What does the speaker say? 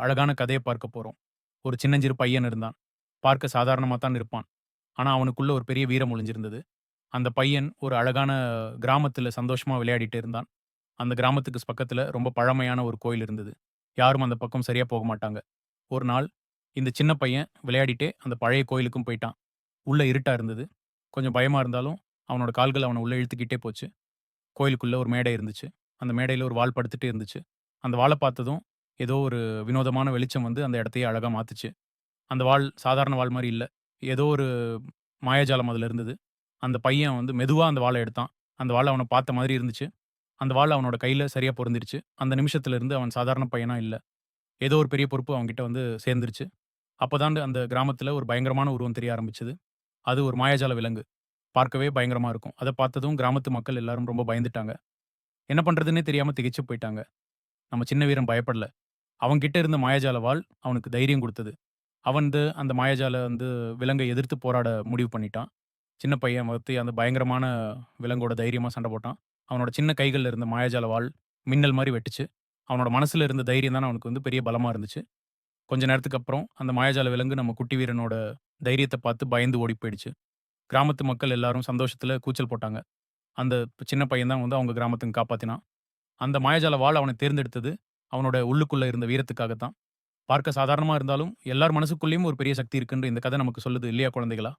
அழகான கதையை பார்க்க போறோம். ஒரு சின்னஞ்சிறு பையன் இருந்தான். பார்க்க சாதாரணமாக தான் இருப்பான். ஆனால் அவனுக்குள்ள ஒரு பெரிய வீரம் ஒளிஞ்சிருந்தது. அந்த பையன் ஒரு அழகான கிராமத்தில் சந்தோஷமாக விளையாடிட்டு இருந்தான். அந்த கிராமத்துக்கு பக்கத்தில் ரொம்ப பழமையான ஒரு கோயில் இருந்தது. யாரும் அந்த பக்கம் சரியாக போக மாட்டாங்க. ஒரு நாள் இந்த சின்ன பையன் விளையாடிட்டே அந்த பழைய கோயிலுக்கும் போயிட்டான். உள்ளே இருட்டா இருந்தது. கொஞ்சம் பயமாக இருந்தாலும், அவனோட கால்கள் அவனை உள்ளே இழுத்துக்கிட்டே போச்சு. கோயிலுக்குள்ளே ஒரு மேடை இருந்துச்சு. அந்த மேடையில் ஒரு வால் படுத்துகிட்டே இருந்துச்சு. அந்த வாழை பார்த்ததும், ஏதோ ஒரு வினோதமான வெளிச்சம் வந்து அந்த இடத்தையே அழகாக மாத்துச்சு. அந்த வாள் சாதாரண வாள் மாதிரி இல்லை ஏதோ ஒரு மாயாஜாலம் அதில் இருந்தது. அந்த பையன் வந்து மெதுவாக அந்த வாளை எடுத்தான். அந்த வாளை அவனை பார்த்த மாதிரி இருந்துச்சு. அந்த வாள் அவனோட கையில் சரியாக பொருந்துருச்சு அந்த நிமிஷத்துலேருந்து அவன் சாதாரண பையனாக இல்லை ஏதோ ஒரு பெரிய பொறுப்பு அவன்கிட்ட வந்து சேர்ந்துருச்சு. அப்போதான் அந்த கிராமத்தில் ஒரு பயங்கரமான உருவம் தெரிய ஆரம்பிச்சது. அது ஒரு மாயாஜால விலங்கு. பார்க்கவே பயங்கரமாக இருக்கும். அதை பார்த்ததும் கிராமத்து மக்கள் எல்லாரும் ரொம்ப பயந்துட்டாங்க. என்ன பண்ணுறதுன்னே தெரியாமல் திகைச்சு போயிட்டாங்க. நம்ம சின்ன வீரன் பயப்படல. அவன்கிட்ட இருந்த மாயாஜால வாள் அவனுக்கு தைரியம் கொடுத்தது அவன் வந்து அந்த மாயாஜால வந்து விலங்கை எதிர்த்து போராட முடிவு பண்ணிட்டான். சின்ன பையன் வந்து அந்த பயங்கரமான விலங்கோட தைரியமாக சண்டை போட்டான். அவனோட சின்ன கைகளில் இருந்த மாயாஜால வாள் மின்னல் மாதிரி வெட்டுச்சு. அவனோட மனசில் இருந்த தைரியம் தான் அவனுக்கு வந்து பெரிய பலமாக இருந்துச்சு. கொஞ்ச நேரத்துக்கு அப்புறம் அந்த மாயாஜால விலங்கு நம்ம குட்டி வீரனோட தைரியத்தை பார்த்து பயந்து ஓடி போயிடுச்சு. கிராமத்து மக்கள் எல்லாரும் சந்தோஷத்தில் கூச்சல் போட்டாங்க. அந்த சின்ன பையன் தான் வந்து அவங்க கிராமத்துக்கு காப்பாற்றினான் அந்த மாயாஜால வாள் அவனை தேர்ந்தெடுத்தது, அவனோட உள்ளுக்குள்ள இருந்த வீரத்துக்காக தான். பார்க்க சாதாரணமா இருந்தாலும், எல்லார் மனசுக்குள்ளேயும் ஒரு பெரிய சக்தி இருக்குன்ற இந்த கதை நமக்கு சொல்லுது இல்லையா குழந்தைகளா?